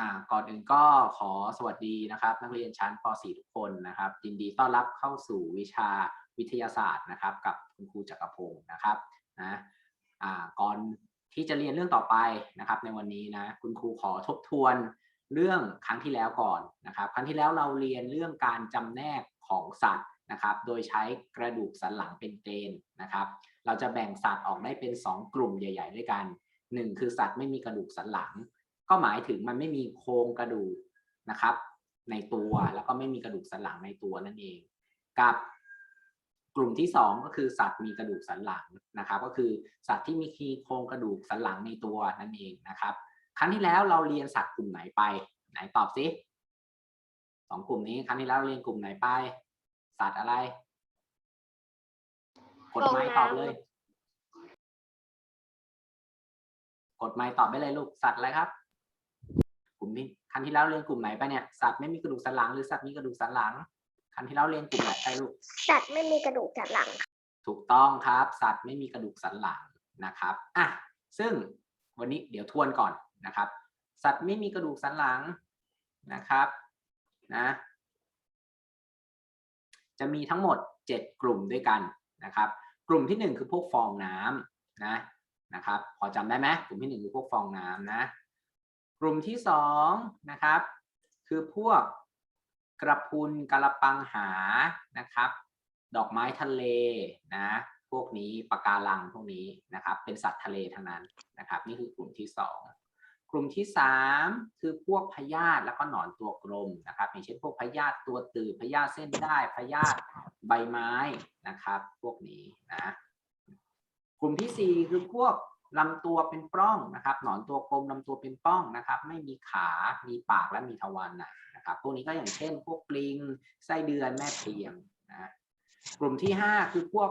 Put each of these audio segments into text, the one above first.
อ่าก่อนอื่นก็ขอสวัสดีนะครับ นักเรียนชั้นป .4 ทุกคนนะครับ ยินดีต้อนรับเข้าสู่วิชาวิทยาศาสตร์นะครับ กับคุณครูจักรพงศ์นะครับนะอ่าก่อนที่จะเรียนเรื่องต่อไปนะครับ ในวันนี้นะคุณครูขอทบทวนเรื่องครั้งที่แล้วก่อนนะครับ ครั้งที่แล้วเราเรียนเรื่องการจำแนกของสัตว์นะครับ โดยใช้กระดูกสันหลังเป็นเกณฑ์นะครับ เราจะแบ่งสัตว์ออกได้เป็น 2 กลุ่มใหญ่ ๆ ด้วยกัน 1 คือสัตว์ไม่มีกระดูกสันหลัง ก็หมายถึงมันไม่มีโครงกระดูกนะครับ ในตัวแล้วก็ไม่มีกระดูกสันหลังในตัวนั่นเอง กับกลุ่มที่ 2 ก็คือสัตว์มีกระดูกสันหลังนะครับ ก็คือสัตว์ที่มีคีโครงกระดูกสันหลังในตัวนั่นเองนะครับ ครั้งที่แล้วเราเรียนสัตว์กลุ่มไหนไป ไหนตอบสิสองกลุ่มนี้ครั้งที่แล้วเราเรียนกลุ่มไหนไป สัตว์อะไรกดไม้ตอบเลย กดไม้ตอบได้เลยลูกสัตว์อะไรครับ กลุ่มนี้ครั้งที่แล้วเรียนกลุ่มไหนไปเนี่ยสัตว์ไม่มีกระดูกสันหลังหรือสัตว์มีกระดูกสันหลังครั้งที่แล้วเรียนกลุ่มไหนไปลูกสัตว์ไม่มีกระดูกสันหลัง ถูกต้องครับ สัตว์ไม่มีกระดูกสันหลังนะครับอะซึ่งวันนี้เดี๋ยวทวนก่อนนะครับ สัตว์ไม่มีกระดูกสันหลังนะครับนะจะมีทั้งหมด 7 กลุ่มด้วยกันนะครับ กลุ่มที่ 1 คือพวกฟองน้ำนะนะครับ พอจำได้ไหมกลุ่มที่ 1 คือพวกฟองน้ำนะ กลุ่มที่2นะครับ คือพวกกระพุนกระปังหานะครับ ดอกไม้ทะเลนะพวกนี้ปะการังพวกนี้นะครับ เป็นสัตว์ทะเลทั้งนั้นนะครับ นี่คือกลุ่มที่สองกลุ่มที่สามคือพวกพยาธิแล้วก็หนอนตัวกลมนะครับ อย่างเช่นพวกพยาธิตัวตืดพยาธิเส้นได้พยาธิใบไม้นะครับ พวกนี้นะกลุ่มที่สี่คือพวก ลำตัวเป็นปล้องนะครับ หนอนตัวกลมลำตัวเป็นป้องนะครับ ไม่มีขา มีปากและมีทวารหนักนะครับ พวกนี้ก็อย่างเช่น พวกปลิง ไส้เดือนแม่เพียงนะกลุ่มที่ห้าคือพวก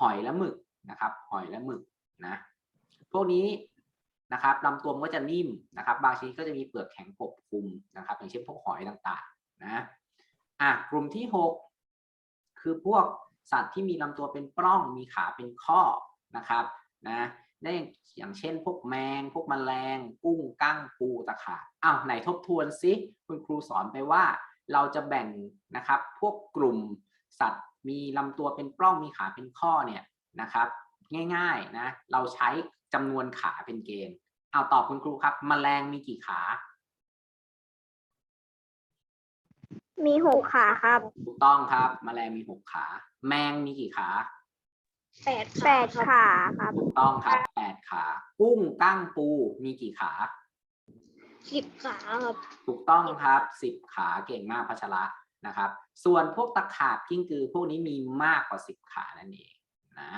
หอยและหมึกนะครับ หอยและหมึกนะ พวกนี้นะครับลำตัวมันก็จะนิ่มนะครับ บางชนิดก็จะมีเปลือกแข็งปกคลุมนะครับ อย่างเช่นพวกหอยต่างๆนะอะกลุ่มที่หกคือพวกสัตว์ที่มีลำตัวเป็นปล้อง มีขาเป็นข้อนะครับนะ ได้อย่างเช่น พวกแมง พวกแมลง กุ้งกั้งปูตะขาบอ้าวไหนทบทวนซิคุณครูสอนไปว่า เราจะแบ่งนะครับ พวกกลุ่มสัตว์มีลำตัวเป็นปล้องมีขาเป็นข้อเนี่ยนะครับ ง่ายๆนะเราใช้จำนวนขาเป็นเกณฑ์เอาตอบคุณครูครับแมลงมีกี่ขา มีหกขาครับถูกต้องครับแมลงมีหกขา แมงมีกี่ขา แปดแปดขาครับถูกต้องครับแปดขา กุ้งกั้งปูมีกี่ขา สิบขาครับถูกต้องครับสิบขาเก่งมากพัชระนะครับ ส่วนพวกตะขาบกิ้งกือ พวกนี้มีมากกว่าสิบขานั่นเองนะ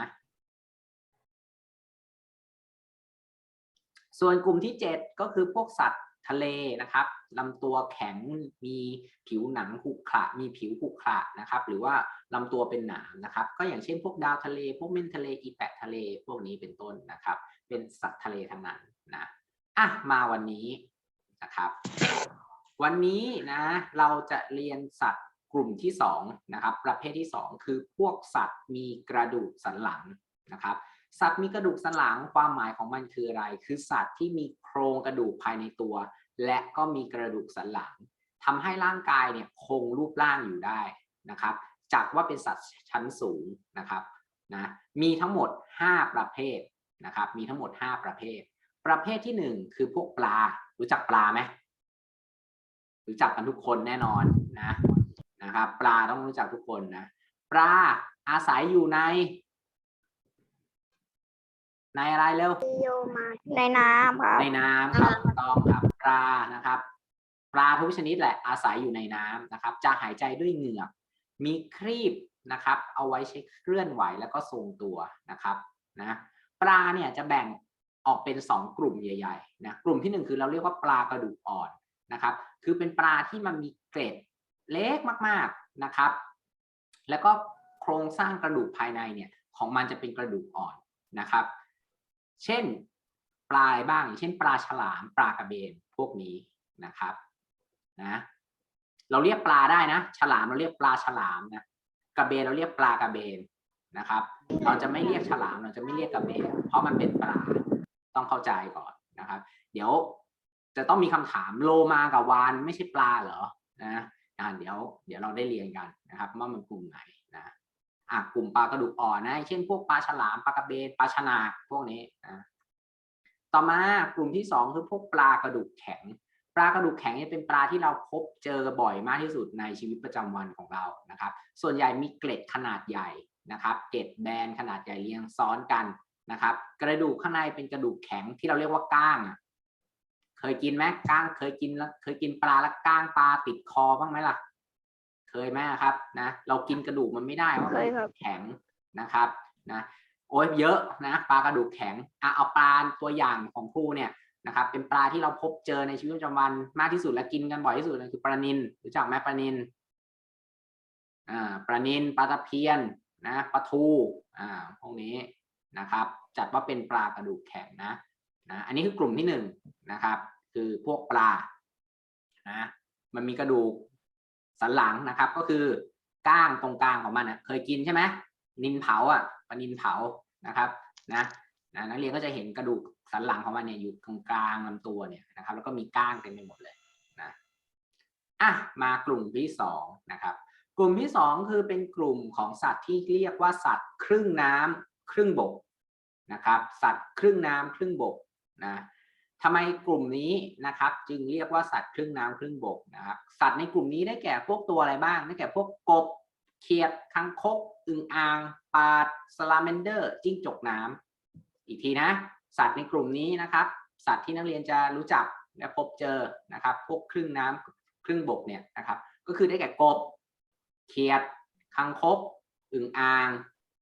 ส่วนกลุ่มที่7ก็คือพวกสัตว์ทะเลนะครับลำตัวแข็งมีผิวหนังขรุขระมีผิวขรุขระนะครับ หรือว่า ลำตัวเป็นหนามนะครับ ก็อย่างเช่นพวกดาวทะเล พวกเม่นทะเลอีแปะทะเล พวกนี้เป็นต้นนะครับ เป็นสัตว์ทะเลทั้งนั้นนะอะมาวันนี้นะครับ วันนี้นะเราจะเรียนสัตว์กลุ่มที่2นะครับ ประเภทที่ 2 คือพวกสัตว์มีกระดูกสันหลังนะครับ สัตว์มีกระดูกสันหลังความหมายของมันคืออะไร คือสัตว์ที่มีโครงกระดูกภายในตัว และก็มีกระดูกสันหลังทำให้ร่างกายเนี่ยคงรูปร่างอยู่ได้นะครับ จากว่าเป็นสัตว์ชั้นสูงนะครับนะมีทั้งหมด 5 ประเภทนะครับ มีทั้งหมด 5 ประเภท ประเภทที่ 1 คือพวกปลา รู้จักปลาไหมรู้จักกันทุกคนแน่นอนนะนะครับ ปลาต้องรู้จักทุกคนนะปลาอาศัยอยู่ใน ในอะไรเร็วโยมาในน้ำครับในน้ำครับถูกต้องครับปลานะครับ ปลาทุกชนิดแหละอาศัยอยู่ในน้ำนะครับ จะหายใจด้วยเหงือก มีครีบนะครับ เอาไว้ใช้เคลื่อนไหวแล้วก็ทรงตัวนะครับนะปลาเนี่ยจะแบ่งออกเป็น 2 กลุ่มใหญ่ๆนะกลุ่มที่ 1 คือเราเรียกว่าปลากระดูกอ่อนนะครับ คือเป็นปลาที่มันมีเกร็ดเล็กมากๆนะครับ แล้วก็โครงสร้างกระดูกภายในเนี่ยของมันจะเป็นกระดูกอ่อนนะครับ เช่นปลาอะไรบ้าง เช่นปลาฉลามปลากระเบนพวกนี้นะครับนะ เราเรียกปลาได้นะ ฉลามเราเรียกปลาฉลามนะกระเบนเราเรียกปลากระเบนนะครับ เราจะไม่เรียกฉลามเราจะไม่เรียกกระเบนเพราะมันเป็นปลาต้องเข้าใจก่อนนะครับ เดี๋ยวจะต้องมีคำถามโลมากับวานไม่ใช่ปลาเหรอนะเดี๋ยวเดี๋ยวเราได้เรียนกันนะครับว่ามันกลุ่มไหนนะอะกลุ่มปลากระดูกอ่อนนะ เช่นพวกปลาฉลามปลากระเบนปลาชนากพวกนี้นะต่อมากลุ่มที่สองคือพวกปลากระดูกแข็ง ปลากระดูกแข็งเนี่ยเป็นปลาที่เราพบเจอบ่อยมากที่สุดในชีวิตประจำวันของเรานะครับ ส่วนใหญ่มีเกล็ดขนาดใหญ่นะครับ เกล็ดแบนขนาดใหญ่เรียงซ้อนกันนะครับ กระดูกข้างในเป็นกระดูกแข็งที่เราเรียกว่าก้างอะเคยกินไหมก้างเคยกินแล้วเคยกินปลาแล้วก้างปลาติดคอบ้างไหมล่ะ เคยไหมครับนะเรากินกระดูกมันไม่ได้เพราะเคมันยครับแข็งนะครับนะโอ้ยเยอะนะปลากระดูกแข็งอะเอาปลาตัวอย่างของครูเนี่ย นะครับเป็นปลาที่เราพบเจอในชีวิตประจำวันมากที่สุดและกินกันบ่อยที่สุดคือปลานิลรู้จักไหมปลานิลอ่าปลานิลปลาตะเพียนนะปลาทูอ่าพวกนี้นะครับ จัดว่าเป็นปลากระดูกแข็งนะนะอันนี้คือกลุ่มที่หนึ่งนะครับ คือพวกปลานะมันมีกระดูกสันหลังนะครับ ก็คือก้างตรงกลางของมันนะเคยกินใช่ไหมนินเผาอะปลานินเผานะครับนะนะนักเรียนก็จะเห็นกระดูก สันหลังของมันเนี่ยอยู่ตรงกลางลำตัวเนี่ยนะครับ แล้วก็มีก้างเต็มไปหมดเลยนะอะมากลุ่มที่สองนะครับ กลุ่มที่สองคือเป็นกลุ่มของสัตว์ที่เรียกว่าสัตว์ครึ่งน้ำครึ่งบกนะครับ สัตว์ครึ่งน้ำครึ่งบกนะทำไมกลุ่มนี้นะครับจึงเรียกว่าสัตว์ครึ่งน้ำครึ่งบกนะครับ สัตว์ในกลุ่มนี้ได้แก่พวกตัวอะไรบ้าง ได้แก่พวกกบ เขียดคังคกอึ่งอ่างปลาสลาเมนเดอร์จิ้งจกน้ำอีกทีนะ สัตว์ในกลุ่มนี้นะครับ สัตว์ที่นักเรียนจะรู้จักและพบเจอนะครับ พวกครึ่งน้ำครึ่งบกเนี่ยนะครับ ก็คือได้แก่กบ เขียด คังคกอึ่งอ่าง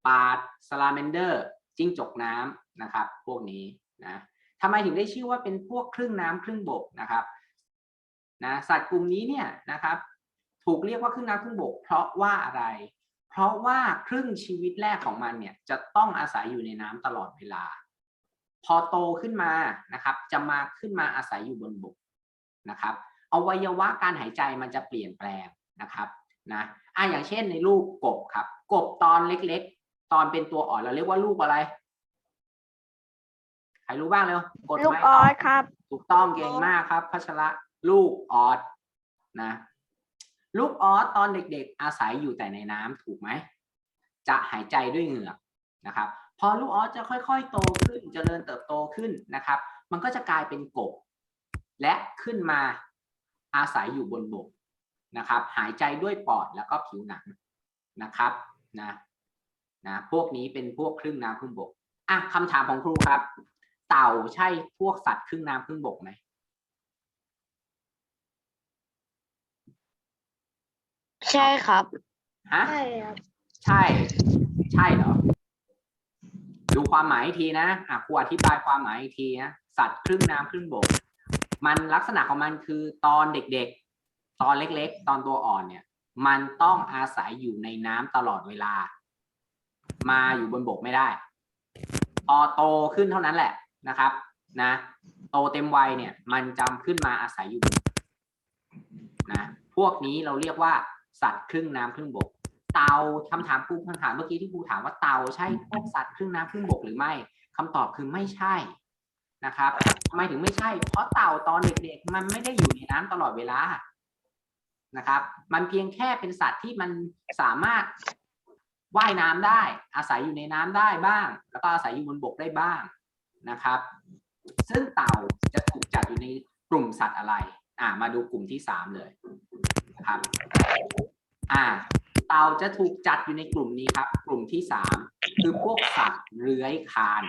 ปาดสลาเมนเดอร์ จิ้งจกน้ำนะครับ พวกนี้นะทำไมถึงได้ชื่อว่าเป็นพวกครึ่งน้ำครึ่งบกนะครับนะสัตว์กลุ่มนี้เนี่ยนะครับ ถูกเรียกว่าครึ่งน้ำครึ่งบก เพราะว่าอะไร เพราะว่าครึ่งชีวิตแรกของมันเนี่ยจะต้องอาศัยอยู่ในน้ำตลอดเวลา พอโตขึ้นมานะครับ จะมาขึ้นมาอาศัยอยู่บนบกนะครับอวัยวะการหายใจมันจะเปลี่ยนแปลงนะครับนะอะอย่างเช่นในลูกกบครับ กบตอนเล็กๆ ตอนเป็นตัวอ่อนเราเรียกว่าลูกอะไรใครรู้บ้างเร็วกดลูกไม้อตออบสครับ ถูกต้องเก่งมากครับ พัชระลูกออสนะลูกออสตอนเด็กๆ อาศัยอยู่แต่ในน้ำถูกไหม จะหายใจด้วยเหงือกนะครับ พอลูกออสจะค่อยๆ โตขึ้นเจริญเติบโตขึ้นนะครับ มันก็จะกลายเป็นกบ และขึ้นมาอาศัยอยู่บนบกนะครับ หายใจด้วยปอดแล้วก็ผิวหนังนะครับนะนะพวกนี้เป็นพวกครึ่งน้ำครึ่งบกอะคำถามของครูครับ เต่าใช่พวกสัตว์ครึ่งน้ำครึ่งบกไหมใช่ครับฮะใช่ครับ ใช่ ใช่เหรอ ดูความหมายอีกทีนะอะครูอธิบายความหมายอีกทีนะสัตว์ครึ่งน้ำครึ่งบก มันลักษณะของมันคือตอนเด็กๆ ตอนเล็กๆ ตอนตัวอ่อนเนี่ย มันต้องอาศัยอยู่ในน้ำตลอดเวลา มาอยู่บนบกไม่ได้พอโตขึ้นเท่านั้นแหละนะครับ นะ โตเต็มวัยเนี่ย มันจำขึ้นมาอาศัยอยู่บนนะ พวกนี้เราเรียกว่าสัตว์ครึ่งน้ำครึ่งบก เต่าคำถามครูคำถามเมื่อกี้ที่ครูถามว่าเต่าใช่พวกสัตว์ครึ่งน้ำครึ่งบกหรือไม่คำตอบคือไม่ใช่นะครับทำไมถึงไม่ใช่ เพราะเต่าตอนเด็กๆ มันไม่ได้อยู่ในน้ำตลอดเวลานะครับ มันเพียงแค่เป็นสัตว์ที่มันสามารถว่ายน้ำได้ อาศัยอยู่ในน้ำได้บ้าง แล้วก็อาศัยอยู่บนบกได้บ้างนะครับ ซึ่งเต่าจะถูกจัดอยู่ในกลุ่มสัตว์อะไร อ่า มาดูกลุ่มที่สามเลยนะครับ อ่า เต่าจะถูกจัดอยู่ในกลุ่มนี้ครับ กลุ่มที่สามคือพวกสัตว์เลื้อยคลาน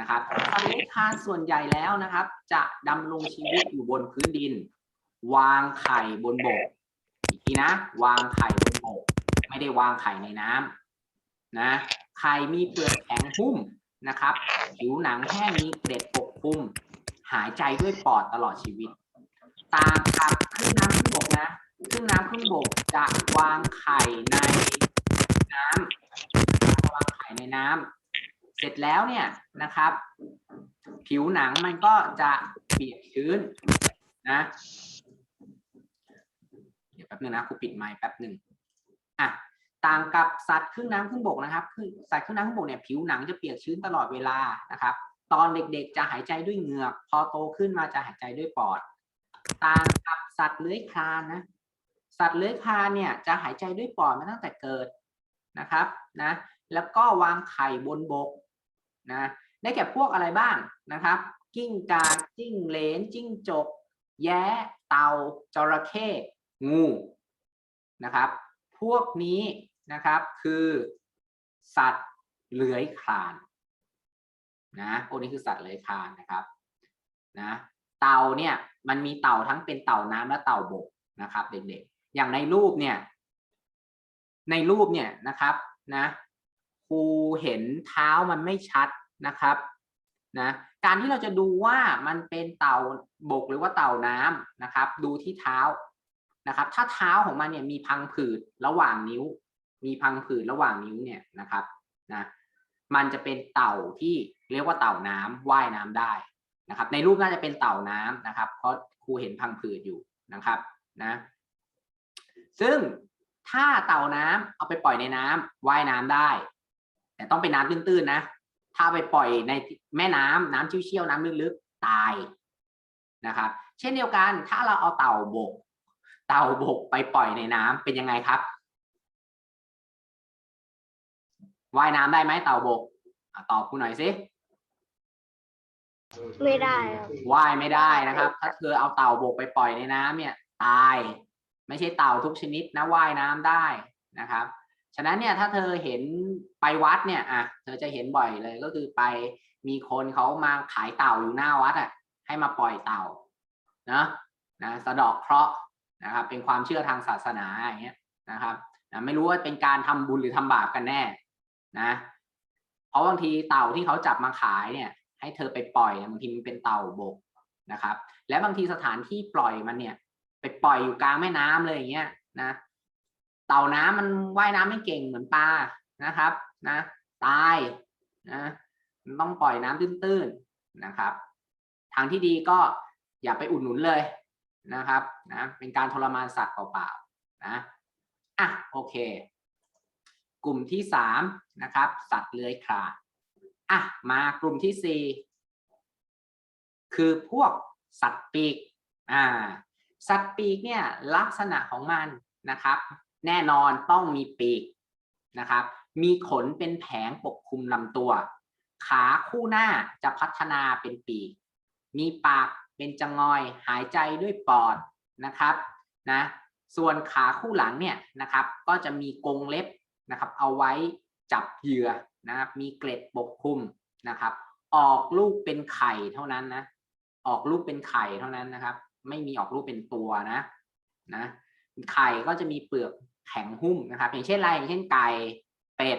นะครับสัตว์เลื้อยคลานส่วนใหญ่แล้วนะครับ จะดำรงชีวิตอยู่บนพื้นดิน วางไข่บนบกอีกทีนะ วางไข่บนบก ไม่ได้วางไข่ในน้ำนะไข่มีเปลือกแข็งหุ้มนะครับผิวหนังแห้งมีเกล็ดปกคลุม หายใจด้วยปอดตลอดชีวิต ตางกับครึ่งน้ำครึ่งบกนะ ครึ่งน้ำครึ่งบกจะวางไข่ในน้ำวางไข่ในน้ำเสร็จแล้วเนี่ยนะครับ ผิวหนังมันก็จะเปียกชื้นนะเดี๋ยวแป๊บนึงนะครูปิดไมค์แป๊บหนึ่งอะต่างกับสัตว์ครึ่งน้ำครึ่งบกนะครับคือสัตว์ครึ่งน้ำครึ่งบกเนี่ยผิวหนังจะเปียกชื้นตลอดเวลานะครับ ตอนเด็กๆจะหายใจด้วยเหงือก พอโตขึ้นมาจะหายใจด้วยปอด ต่างกับสัตว์เลื้อยคลานนะ สัตว์เลื้อยคลานเนี่ยจะหายใจด้วยปอดมาตั้งแต่เกิดนะครับนะแล้วก็วางไข่บนบกนะได้แก่พวกอะไรบ้างนะครับ กิ้งกาจิ้งเลนจิ้งจก แย้เต่าจระเข้งูนะครับ พวกนี้นะครับคือสัตว์เลื้อยคลานนะพวกนี้คือสัตว์เลื้อยคลานนะครับนะเต่าเนี่ยมันมีเต่าทั้งเป็นเต่าน้ำและเต่าบกนะครับเด็กๆ อย่างในรูปเนี่ยในรูปเนี่ยนะครับนะครูเห็นเท้ามันไม่ชัดนะครับนะการที่เราจะดูว่ามันเป็นเต่าบกหรือว่าเต่าน้ำนะครับ ดูที่เท้านะครับ ถ้าเท้าของมันเนี่ยมีพังผืดระหว่างนิ้ว มีพังผืดระหว่างนิ้วเนี่ยนะครับนะมันจะเป็นเต่าที่เรียกว่าเต่าน้ำว่ายน้ำได้นะครับ ในรูปน่าจะเป็นเต่าน้ำนะครับ เพราะครูเห็นพังผืดอยู่นะครับนะ ซึ่งถ้าเต่าน้ำเอาไปปล่อยในน้ำว่ายน้ำได้ แต่ต้องเป็นน้ำตื้นๆนะ ถ้าไปปล่อยในแม่น้ำน้ำเชี่ยวๆน้ำลึกๆตายนะครับ เช่นเดียวกันถ้าเราเอาเต่าบก เต่าบกไปปล่อยในน้ำเป็นยังไงครับว่ายน้ำได้ไหมเต่าบกอะตอบคุณหน่อยสิไม่ได้ครับว่ายไม่ได้นะครับ ถ้าเธอเอาเต่าบกไปปล่อยในน้ำเนี่ย ตาย ไม่ใช่เต่าทุกชนิดนะว่ายน้ำได้นะครับ ฉะนั้นเนี่ยถ้าเธอเห็นไปวัดเนี่ยอะเธอจะเห็นบ่อยเลยก็คือไปมีคนเขามาขายเต่าอยู่หน้าวัดอะให้มาปล่อยเต่านะนะสะดอกเคราะห์นะครับเป็นความเชื่อทางศาสนาอย่างเงี้ยนะครับนะไม่รู้ว่าเป็นการทำบุญหรือทำบาปกันแน่นะเพราะบางทีเต่าที่เขาจับมาขายเนี่ยให้เธอไปปล่อยเนี่ยบางทีมันเป็นเต่าบกนะครับ และบางทีสถานที่ปล่อยมันเนี่ย ไปปล่อยอยู่กลางแม่น้ำเลยอย่างเงี้ยนะ เต่าน้ำมันว่ายน้ำไม่เก่งเหมือนปลานะครับ นะ ตายนะมันต้องปล่อยน้ำตื้นๆนะครับ ทางที่ดีก็อย่าไปอุดหนุนเลยนะครับนะเป็นการทรมานสัตว์เปล่าๆนะอะโอเค กลุ่มที่สามนะครับ สัตว์เลื้อยคลานอะมากลุ่มที่สี่คือพวกสัตว์ปีกอ่า สัตว์ปีกเนี่ยลักษณะของมันนะครับ แน่นอนต้องมีปีกนะครับ มีขนเป็นแผงปกคลุมลำตัว ขาคู่หน้าจะพัฒนาเป็นปีก มีปากเป็นจงอยหายใจด้วยปอดนะครับนะส่วนขาคู่หลังเนี่ยนะครับก็จะมีกรงเล็บนะครับ เอาไว้จับเหยื่อนะครับ มีเกล็ดปกคลุมนะครับ ออกลูกเป็นไข่เท่านั้นนะออกลูกเป็นไข่เท่านั้นนะครับ ไม่มีออกลูกเป็นตัวนะนะไข่ก็จะมีเปลือกแข็งหุ้มนะครับ อย่างเช่นอะไรอย่างเช่นไก่เป็ด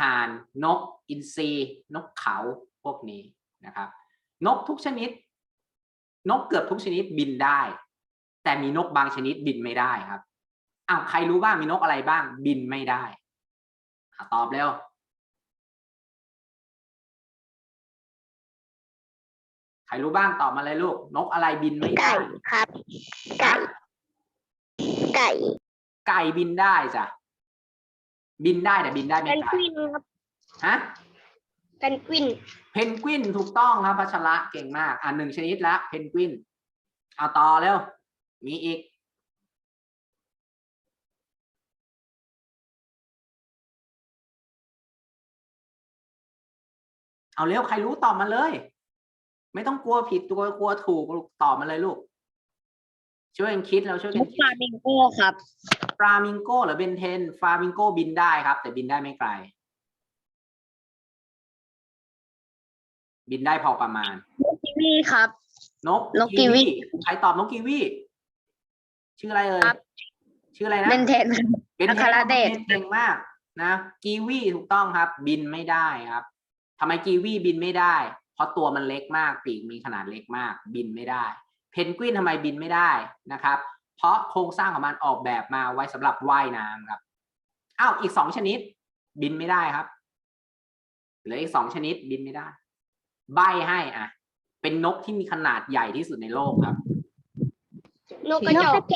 ห่านนก อินทรีนกเขาพวกนี้นะครับ นกทุกชนิด นกเกือบทุกชนิดบินได้ แต่มีนกบางชนิดบินไม่ได้ครับอ้าวใครรู้บ้างมีนกอะไรบ้าง บินไม่ได้อตอบเร็ว ใครรู้บ้างตอบมาเลยลูก นกอะไรบินไม่ได้ ไก่ครับ ไก่ ไก่ไก่บินได้จ้ะบินได้แต่บินได้เพไม่นไกลกวินครับฮะเพนกวินเพนกวินถูกต้องครับพัชระเก่งมาก อ่าหนึ่งชนิดละเพนกวินเอาต่อเร็ว มีอีก เอาเร็วใครรู้ตอบมาเลย ไม่ต้องกลัวผิดตัวกลัวถูกลูกตอบมาเลยลูก ช่วยกันคิดเราช่วยกันมุกคิดฟลามิงโก้ครับฟลามิงโกหรือเบนเทนฟลามิงโกบินได้ครับ แต่บินได้ไม่ไกล บินได้พอประมาณมุกกีวีครับ นกนกกีวีใครตอบนกกีวีชื่ออะไรเอ่ยครับชื่ออะไรนะเบนเทนเบนอัเทครเดชเก่งมากนะกีวีถูกต้องครับ บินไม่ได้ครับทำไมกีวีบินไม่ได้ เพราะตัวมันเล็กมากปีกมีขนาดเล็กมากบินไม่ได้ เพนกวินทำไมบินไม่ได้นะครับ เพราะโครงสร้างของมันออกแบบมาไว้สำหรับว่ายน้ำครับอ้าวอีกสองชนิด บินไม่ได้ครับเหลืออีกสองชนิดบินไม่ได้ ใบให้อะ เป็นนกที่มีขนาดใหญ่ที่สุดในโลกครับนกกระจอกเท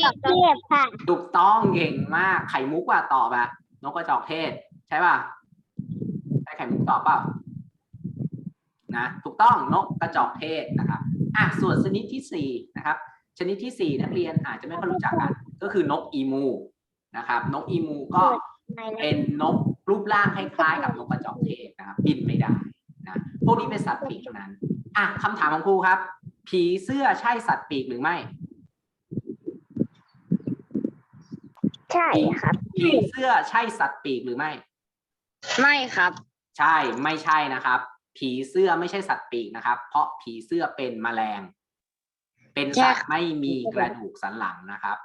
ศค่ะถูกต้องเก่งมากไข่มุกว่าตอบอะนกกระจอกเทศ ใช่ป่ะใช่ไข่มุกตอบเปล่า นะถูกต้องนกกระจอกเทศนะครับอะส่วนชนิดที่สี่นะครับชนิดที่สี่นักเรียนอาจจะไม่ค่อยรู้จักกันก็คือนกอีมูนะครับนกอีมูก็เป็นนกรูปร่างคล้ายๆกับนกกระจอกเทศนะครับบินไม่ได้นะพวกนี้เป็นสัตว์ปีกเท่านั้นอะคำถามของครูครับ ผีเสื้อใช่สัตว์ปีกหรือไม่ ใช่ครับผีเสื้อใช่สัตว์ปีกหรือไม่ ไม่ครับ ใช่ไม่ใช่นะครับ ผีเสื้อไม่ใช่สัตว์ปีกนะครับ เพราะผีเสื้อเป็นแมลง เป็นสัตว์ไม่มีกระดูกสันหลังนะครับ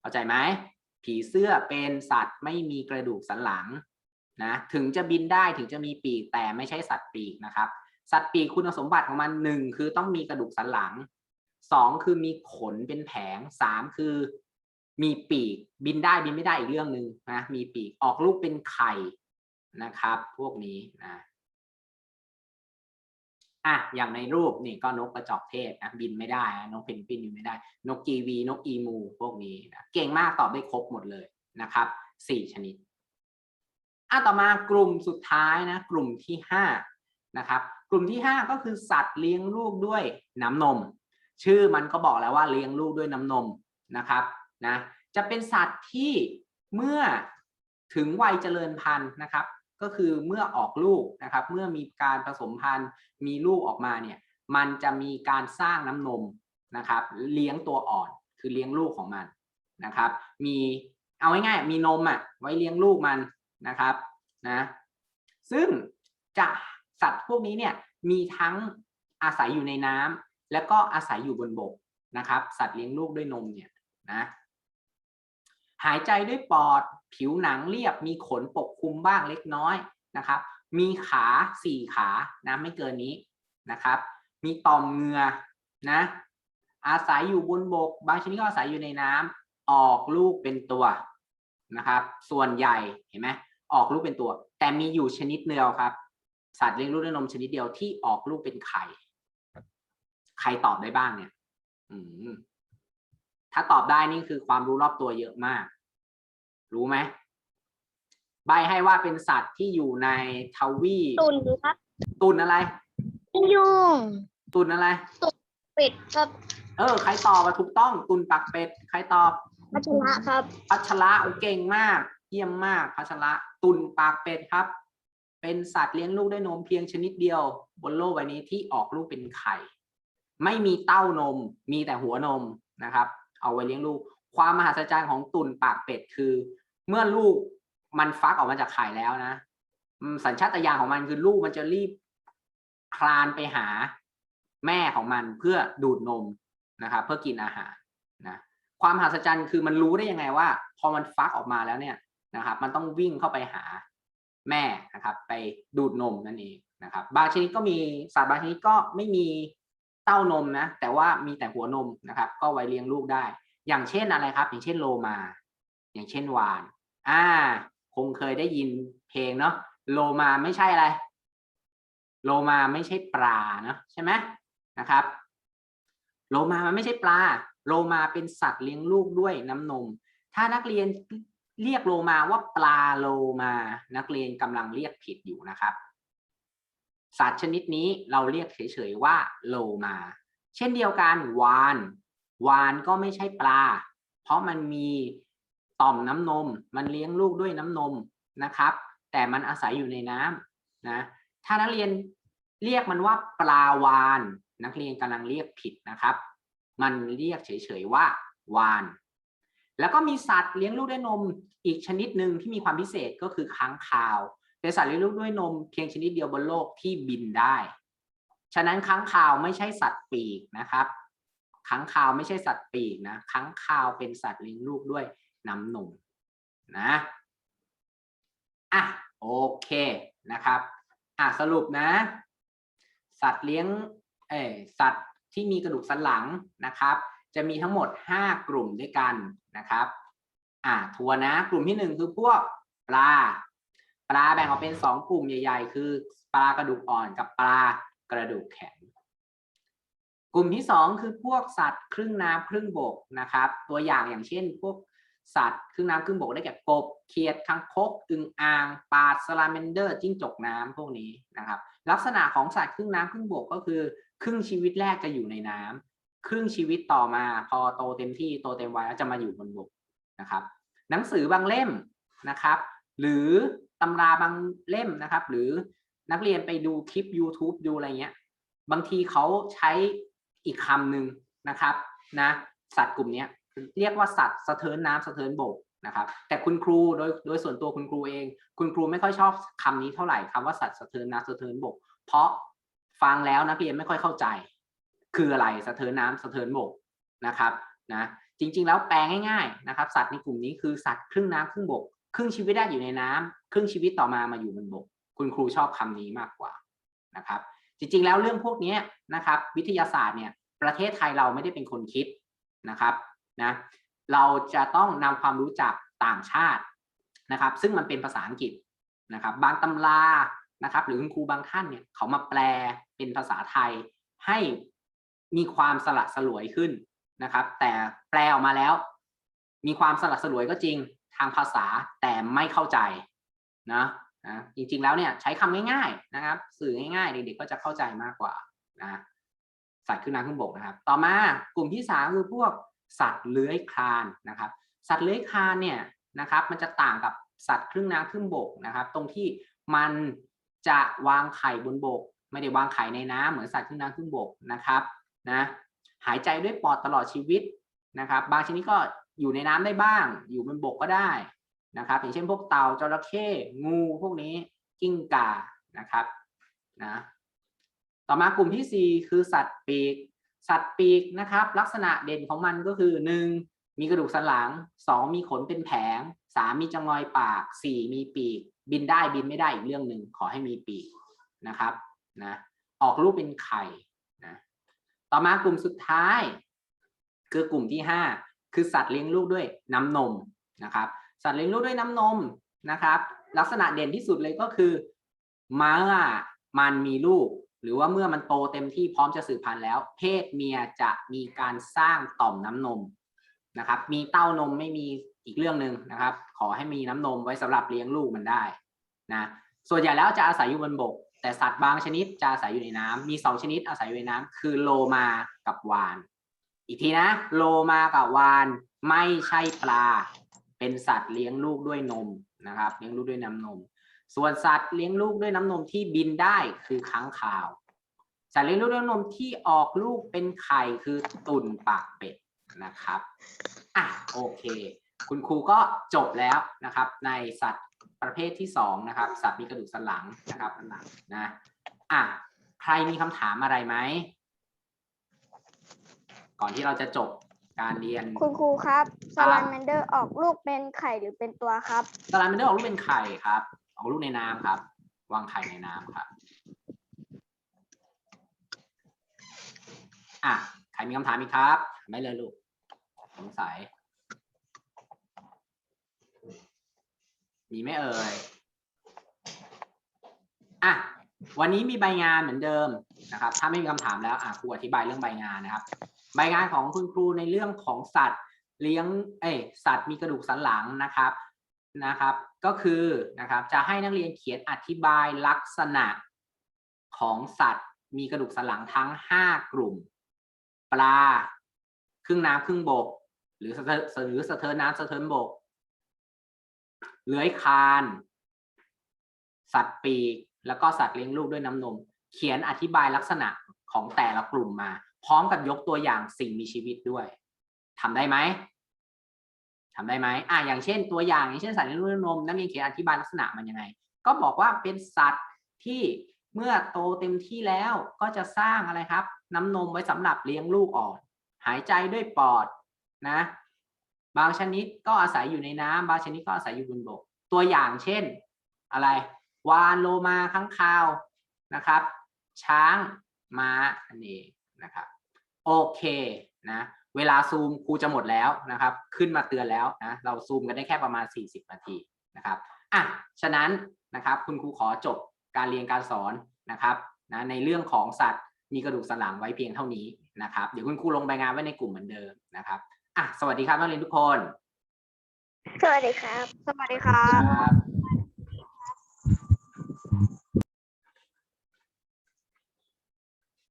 เข้าใจไหมผีเสื้อเป็นสัตว์ไม่มีกระดูกสันหลังนะถึงจะบินได้ถึงจะมีปีกแต่ไม่ใช่สัตว์ปีกนะครับ สัตว์ปีกคุณสมบัติของมันหนึ่งคือต้องมีกระดูกสันหลังสองคือมีขนเป็นแผงสามคือมีปีกบินได้บินไม่ได้อีกเรื่องหนึ่งนะมีปีกออกลูกเป็นไข่นะครับ พวกนี้นะ อะอย่างในรูปนี่ก็นกกระจอกเทศนะบินไม่ได้นกเพนกวินบินไม่ได้ นกกีวีนกอีมู พวกนี้นะเก่งมากตอบได้ครบหมดเลยนะครับสี่ชนิดอะต่อมากลุ่มสุดท้ายนะกลุ่มที่ห้านะครับ กลุ่มที่ห้าก็คือสัตว์เลี้ยงลูกด้วยน้ำนม ชื่อมันก็บอกแล้วว่าเลี้ยงลูกด้วยน้ำนมนะครับนะจะเป็นสัตว์ที่เมื่อถึงวัยเจริญพันธุ์นะครับ ก็คือเมื่อออกลูกนะครับ เมื่อมีการผสมพันธุ์มีลูกออกมาเนี่ย มันจะมีการสร้างน้ำนมนะครับ เลี้ยงตัวอ่อนคือเลี้ยงลูกของมันนะครับ มีเอาง่ายๆมีนมอะไว้เลี้ยงลูกมันนะครับนะซึ่งจะสัตว์พวกนี้เนี่ยมีทั้งอาศัยอยู่ในน้ำแล้วก็อาศัยอยู่บนบกนะครับ สัตว์เลี้ยงลูกด้วยนมเนี่ยนะหายใจด้วยปอด ผิวหนังเรียบมีขนปกคลุมบ้างเล็กน้อยนะครับ มีขาสี่ขานะไม่เกินนี้นะครับ มีต่อมเหงือนะ อาศัยอยู่บนบก บางชนิดก็อาศัยอยู่ในน้ำออกลูกเป็นตัวนะครับ ส่วนใหญ่เห็นไหมออกลูกเป็นตัว แต่มีอยู่ชนิดเดียวครับ สัตว์เลี้ยงลูกด้วยนมชนิดเดียวที่ออกลูกเป็นไข่ใครตอบได้บ้างเนี่ยอืมถ้าตอบได้นี่คือความรู้รอบตัวเยอะมาก รู้ไหมใบให้ว่าเป็นสัตว์ที่อยู่ในทวีปตุนครับตุนอะไร ยุงตุนอะไร เป็ดครับเออ ใครตอบอะถูกต้อง ตุนปักเป็ด ใครตอบ พัชระครับ พัชระโอเก่งมาก เยี่ยมมากพัชระตุนปากเป็ดครับ เป็นสัตว์เลี้ยงลูกด้วยนมเพียงชนิดเดียว บนโลกใบนี้ที่ออกลูกเป็นไข่ ไม่มีเต้านม มีแต่หัวนมนะครับ เอาไว้เลี้ยงลูก ความมหัศจรรย์ของตุนปากเป็ดคือ เมื่อลูกมันฟักออกมาจากไข่แล้วนะสัญชาตญาณของมันคือลูกมันจะรีบคลานไปหาแม่ของมันเพื่อดูดนมนะครับเพื่อกินอาหารนะความมหัศจรรย์คือมันรู้ได้ยังไงว่า พอมันฟักออกมาแล้วเนี่ยนะครับ มันต้องวิ่งเข้าไปหาแม่นะครับ ไปดูดนมนั่นเองนะครับ บางชนิดก็มีสัตว์บางชนิดก็ไม่มีเต้านมนะแต่ว่ามีแต่หัวนมนะครับ ก็ไว้เลี้ยงลูกได้ อย่างเช่นอะไรครับ อย่างเช่นโลมา อย่างเช่นวาน อ่า คงเคยได้ยินเพลงเนาะโลมาไม่ใช่อะไร โลมาไม่ใช่ปลาเนาะใช่ไหมนะครับ โลมามันไม่ใช่ปลา โลมาเป็นสัตว์เลี้ยงลูกด้วยน้ำนม ถ้านักเรียนเรียกโลมาว่าปลาโลมา นักเรียนกำลังเรียกผิดอยู่นะครับ สัตว์ชนิดนี้เราเรียกเฉยๆว่าโลมา เช่นเดียวกันวาน วานก็ไม่ใช่ปลา เพราะมันมี ต่อมน้ำนม มันเลี้ยงลูกด้วยน้ำนมนะครับ แต่มันอาศัยอยู่ในน้ำนะถ้านักเรียนเรียกมันว่าปลาวาน นักเรียนกำลังเรียกผิดนะครับ มันเรียกเฉยๆว่าวาน แล้วก็มีสัตว์เลี้ยงลูกด้วยนมอีกชนิดหนึ่งที่มีความพิเศษก็คือค้างคาวเป็นสัตว์เลี้ยงลูกด้วยนมเพียงชนิดเดียวบนโลกที่บินได้ ฉะนั้นค้างคาวไม่ใช่สัตว์ปีกนะครับค้างคาวไม่ใช่สัตว์ปีกนะค้างคาวเป็นสัตว์เลี้ยงลูกด้วย น้ำนมนะอะโอเคนะครับอะสรุปนะ สัตว์เลี้ยงเอสัตว์ที่มีกระดูกสันหลังนะครับ จะมีทั้งหมด 5 กลุ่มด้วยกันนะครับอ่าทัวร์นะกลุ่มที่ 1 คือพวกปลา ปลาแบ่งออกเป็น 2 กลุ่มใหญ่ ๆ คือปลากระดูกอ่อนกับปลากระดูกแข็งกลุ่มที่ 2 คือพวกสัตว์ครึ่งน้ำครึ่งบกนะครับ ตัวอย่างอย่างเช่น พวก สัตว์ครึ่งน้ำครึ่งบกได้แก่กบเขียดคังคกอึงอ่างปลาสลาเมนเดอร์จิ้งจกน้ำพวกนี้นะครับ ลักษณะของสัตว์ครึ่งน้ำครึ่งบกก็คือ ครึ่งชีวิตแรกจะอยู่ในน้ำครึ่งชีวิตต่อมา พอโตเต็มที่โตเต็มวัยแล้วจะมาอยู่บนบกนะครับ หนังสือบางเล่มนะครับ หรือตำราบางเล่มนะครับ หรือนักเรียนไปดูคลิป YouTube ดูอะไรเงี้ยบางทีเขาใช้อีกคำหนึ่งนะครับนะสัตว์กลุ่มนี้ เรียกว่าสัตว์สะเทินน้ำสะเทินบกนะครับ แต่คุณครูโดยโดยส่วนตัวคุณครูเอง คุณครูไม่ค่อยชอบคำนี้เท่าไหร่คำว่าสัตว์สะเทินน้ำสะเทินบก เพราะฟังแล้วนักเรียนไม่ค่อยเข้าใจ คืออะไรสะเทินน้ำสะเทินบกนะครับนะจริง ๆ แล้วแปลง่ายๆนะครับ สัตว์ในกลุ่มนี้คือสัตว์ครึ่งน้ำครึ่งบก ครึ่งชีวิตแรกอยู่ในน้ำครึ่งชีวิตต่อมามาอยู่บนบก คุณครูชอบคำนี้มากกว่านะครับ จริงๆแล้วเรื่องพวกนี้นะครับ วิทยาศาสตร์เนี่ยประเทศไทยเราไม่ได้เป็นคนคิดนะครับ นะเราจะต้องนำความรู้จากต่างชาตินะครับ ซึ่งมันเป็นภาษาอังกฤษนะครับ บางตำรานะครับ หรือคุณครูบางท่านเนี่ยเขามาแปลเป็นภาษาไทยให้มีความสละสลวยขึ้นนะครับ แต่แปลออกมาแล้ว มีความสละสลวยก็จริงทางภาษาแต่ไม่เข้าใจนะนะจริงๆแล้วเนี่ยใช้คำง่ายๆนะครับ สื่อง่ายๆเด็กๆก็จะเข้าใจมากกว่านะสัตว์ขึ้นน้ำขึ้นบกนะครับ ต่อมากลุ่มที่สามคือพวก สัตว์เลื้อยคลานนะครับ สัตว์เลื้อยคลานเนี่ยนะครับมันจะต่างกับสัตว์ครึ่งน้ำครึ่งบกนะครับ ตรงที่มันจะวางไข่บนบก ไม่ได้วางไข่ในน้ำเหมือนสัตว์ครึ่งน้ำครึ่งบกนะครับนะหายใจด้วยปอดตลอดชีวิตนะครับ บางชนิดก็อยู่ในน้ำได้บ้าง อยู่บนบกก็ได้นะครับ อย่างเช่นพวกเต่าจระเข้งูพวกนี้กิ้งก่านะครับนะต่อมากลุ่มที่สี่คือสัตว์ปีก สัตว์ปีกนะครับ ลักษณะเด่นของมันก็คือหนึ่งมีกระดูกสันหลังสองมีขนเป็นแผงสามีจงอยปากสี่มีปีก บินได้บินไม่ได้อีกเรื่องหนึ่งขอให้มีปีกนะครับนะออกลูกเป็นไข่นะต่อมากลุ่มสุดท้าย คือกลุ่มที่ห้าคือสัตว์เลี้ยงลูกด้วยน้ำนมนะครับ สัตว์เลี้ยงลูกด้วยน้ำนมนะครับ ลักษณะเด่นที่สุดเลยก็คือมื่อมันมีลูก หรือว่าเมื่อมันโตเต็มที่พร้อมจะสืบพันธุ์แล้ว เพศเมียจะมีการสร้างต่อมน้ำนมนะครับ มีเต้านมไม่มีอีกเรื่องหนึ่งนะครับ ขอให้มีน้ำนมไว้สำหรับเลี้ยงลูกมันได้นะส่วนใหญ่แล้วจะอาศัยอยู่บนบก แต่สัตว์บางชนิดจะอาศัยอยู่ในน้ำมีสองชนิดอาศัยอยู่ในน้ำคือโลมากับวาน อีกทีนะ โลมากับวานไม่ใช่ปลา เป็นสัตว์เลี้ยงลูกด้วยนมนะครับ เลี้ยงลูกด้วยน้ำนม ส่วนสัตว์เลี้ยงลูกด้วยน้ำนมที่บินได้คือค้างคาว สัตว์เลี้ยงลูกด้วยน้ำนมที่ออกลูกเป็นไข่คือตุ่นปากเป็ดนะครับอะโอเค คุณครูก็จบแล้วนะครับ ในสัตว์ประเภทที่สองนะครับ สัตว์มีกระดูกสันหลังนะครับสันหลังนะอะใครมีคำถามอะไรไหมก่อนที่เราจะจบการเรียนคุณครูครับสครับลาแมนเดอร์ออกลูกเป็นไข่หรือเป็นตัวครับสลาเมนเดอร์ออกลูกเป็นไข่ครับ ออกลูกในน้ำครับ วางไข่ในน้ำครับอะใครมีคำถามอีกครับ ไม่เลยลูกสงสัยมีไหมเอ่ยอะวันนี้มีใบงานเหมือนเดิมนะครับ ถ้าไม่มีคำถามแล้วอะครูอธิบายเรื่องใบงานนะครับ ใบงานของคุณครูในเรื่องของสัตว์ เลี้ยงเอ้สัตว์มีกระดูกสันหลังนะครับนะครับ ก็คือนะครับจะให้นักเรียนเขียนอธิบายลักษณะของสัตว์ มีกระดูกสันหลังทั้ง 5 กลุ่ม ปลา ครึ่งน้ำครึ่งบก หรือสะเทินหรือสะเทินน้ำสะเทินบก เลื้อยคลาน สัตว์ปีก แล้วก็สัตว์เลี้ยงลูกด้วยน้ำนม เขียนอธิบายลักษณะของแต่ละกลุ่มมา พร้อมกับยกตัวอย่างสิ่งมีชีวิตด้วยทำได้ไหม ทำได้ไหมอะอย่างเช่นตัวอย่างอย่างเช่นสัตว์เลี้ยงลูกด้วยนมนักเรียนเขียนอธิบายลักษณะมันยังไง ก็บอกว่าเป็นสัตว์ที่เมื่อโตเต็มที่แล้วก็จะสร้างอะไรครับ น้ำนมไว้สำหรับเลี้ยงลูกอ่อน หายใจด้วยปอดนะบางชนิดก็อาศัยอยู่ในน้ำบางชนิดก็อาศัยอยู่บนบก ตัวอย่างเช่น อะไร วานโลมาข้างคาวนะครับ ช้างม้าอันนี้นะครับ โอเคนะ เวลาซูมครูจะหมดแล้วนะครับ ขึ้นมาเตือนแล้วนะเราซูมกันได้แค่ประมาณ 40 นาทีนะครับอะฉะนั้นนะครับคุณครูขอจบการเรียนการสอนนะครับนะในเรื่องของสัตว์มีกระดูกสันหลังไว้เพียงเท่านี้นะครับ เดี๋ยวคุณครูลงใบงานไว้ในกลุ่มเหมือนเดิมนะครับอะสวัสดีครับนักเรียนทุกคน สวัสดีครับ สวัสดีครับครับ